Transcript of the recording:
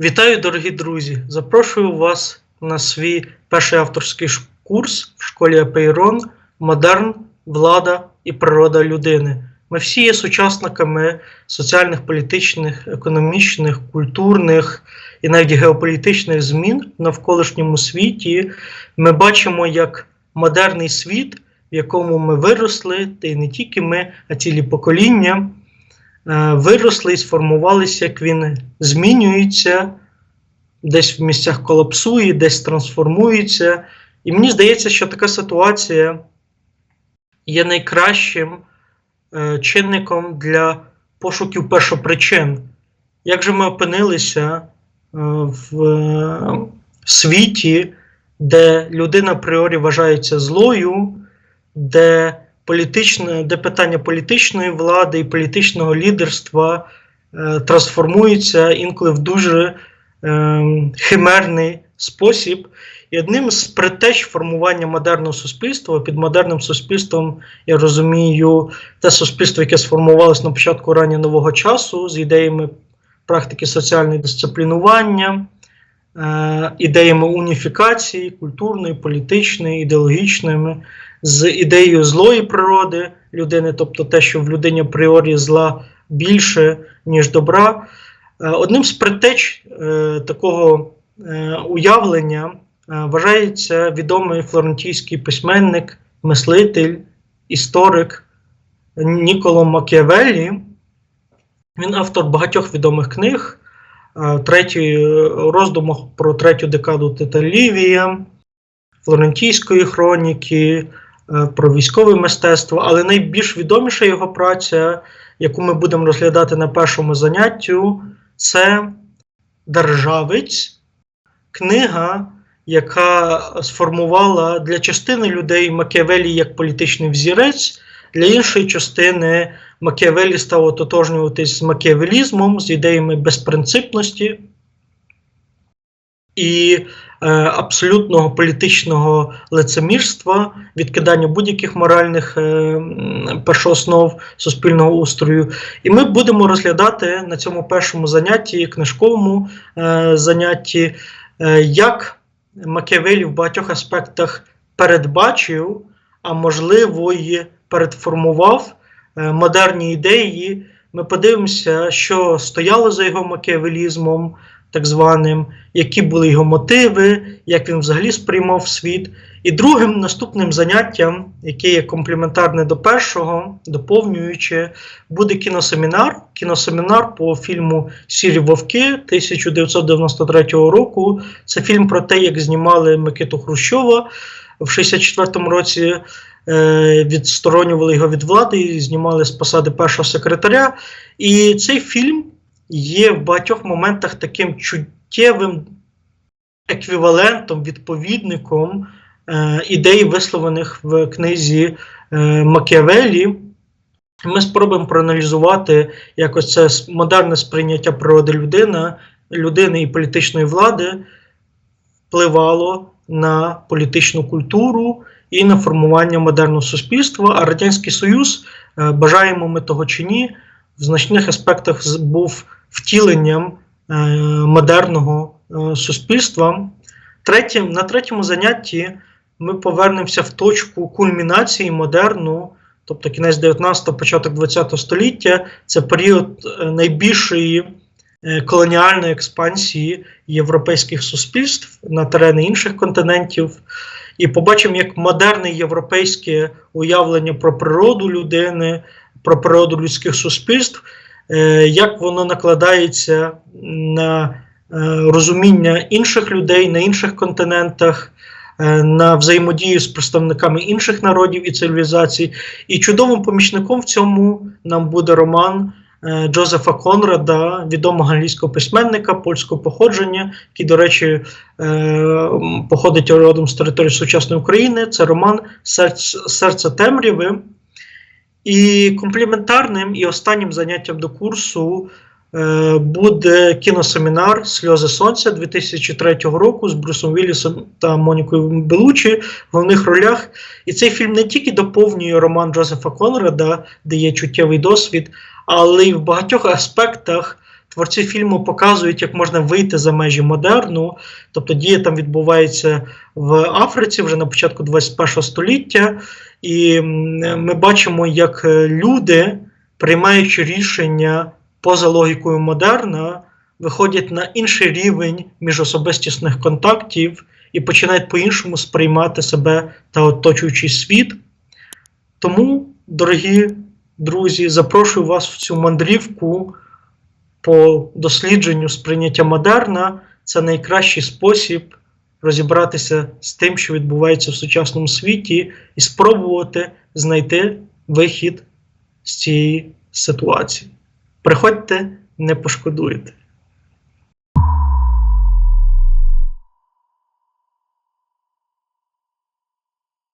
Вітаю, дорогі друзі! Запрошую вас на свій перший авторський курс в школі Апейрон Модерн, влада і природа людини. Ми всі є сучасниками соціальних, політичних, економічних, культурних і навіть геополітичних змін в навколишньому світі. Ми бачимо, як модерний світ, в якому ми виросли, та й не тільки ми, а цілі покоління виросли і сформувалися, як він змінюється, десь в місцях колапсує, десь трансформується. І мені здається, що така ситуація є найкращим е, чинником для пошуків першопричин. Як же ми опинилися е, в е, світі, де людина апріорі вважається злою, де політичне, де питання політичної влади і політичного лідерства е, трансформуються інколи в дуже е, химерний спосіб. І одним з предтеч формування модерного суспільства, під модерним суспільством я розумію те суспільство, яке сформувалося на початку раннього нового часу з ідеями практики соціального дисциплінування, е, ідеями уніфікації, культурної, політичної, ідеологічними, з ідеєю злої природи людини, тобто те, що в людині апріорі зла більше, ніж добра. Е, Одним з предтеч е, такого е, уявлення вважається відомий флорентійський письменник, мислитель, історик Ніколо Макіавеллі. Він автор багатьох відомих книг, третій роздумах про третю декаду Тита Лівія, Флорентійської хроніки, про військове мистецтво, але найбільш відоміша його праця, яку ми будемо розглядати на першому заняттю, це Державець, книга, яка сформувала для частини людей Макіавелі як політичний взірець, для іншої частини Макіавелі став ототожнюватись з макіавелізмом, з ідеями безпринципності. І е, абсолютного політичного лицемірства, відкидання будь-яких моральних е, першооснов суспільного устрою. І ми будемо розглядати на цьому першому занятті, книжковому е, занятті, е, як Макіавелі в багатьох аспектах передбачив, а можливо і передформував е, модерні ідеї. Ми подивимося, що стояло за його макіавелізмом, так званим, які були його мотиви, як він взагалі сприймав світ. І другим наступним заняттям, яке є комплементарне до першого, доповнюючи, буде кіносемінар. Кіносемінар по фільму Сірі Вовки 1993 року. Це фільм про те, як знімали Микиту Хрущова в 64-му році. е, Відсторонювали його від влади і знімали з посади першого секретаря. І цей фільм є в багатьох моментах таким чуттєвим еквівалентом, відповідником е, ідей, висловлених в книзі е, Макіавелі. Ми спробуємо проаналізувати якось це модерне сприйняття природи людини, людини і політичної влади впливало на політичну культуру і на формування модерного суспільства. А Радянський Союз, е, бажаємо ми того чи ні, в значних аспектах був втіленням е, модерного е, суспільства. Третім, на третьому занятті ми повернемося в точку кульмінації модерну, тобто кінець 19-го, початок 20-го століття. Це період е, найбільшої колоніальної експансії європейських суспільств на терени інших континентів. І побачимо, як модерне європейське уявлення про природу людини, про природу людських суспільств, е, як воно накладається на е, розуміння інших людей на інших континентах, е, на взаємодію з представниками інших народів і цивілізацій. І чудовим помічником в цьому нам буде роман Джозефа Конрада, відомого англійського письменника польського походження, який, до речі, походить родом з території сучасної України. Це роман «Серце, Серце темряви. І компліментарним і останнім заняттям до курсу е, буде кіносемінар Сльози Сонця 2003 року з Брюсом Віллісом та Монікою Белучі в головних ролях. І цей фільм не тільки доповнює роман Джозефа Конрада, де є чуттєвий досвід, але й в багатьох аспектах творці фільму показують, як можна вийти за межі модерну, тобто дія там відбувається в Африці вже на початку 21 століття, і ми бачимо, як е, люди, приймаючи рішення поза логікою модерна, виходять на інший рівень міжособистісних контактів і починають по-іншому сприймати себе та оточуючий світ. Тому, дорогі друзі, запрошую вас в цю мандрівку по дослідженню сприйняття модерна. Це найкращий спосіб розібратися з тим, що відбувається в сучасному світі, і спробувати знайти вихід з цієї ситуації. Приходьте, не пошкодуєте.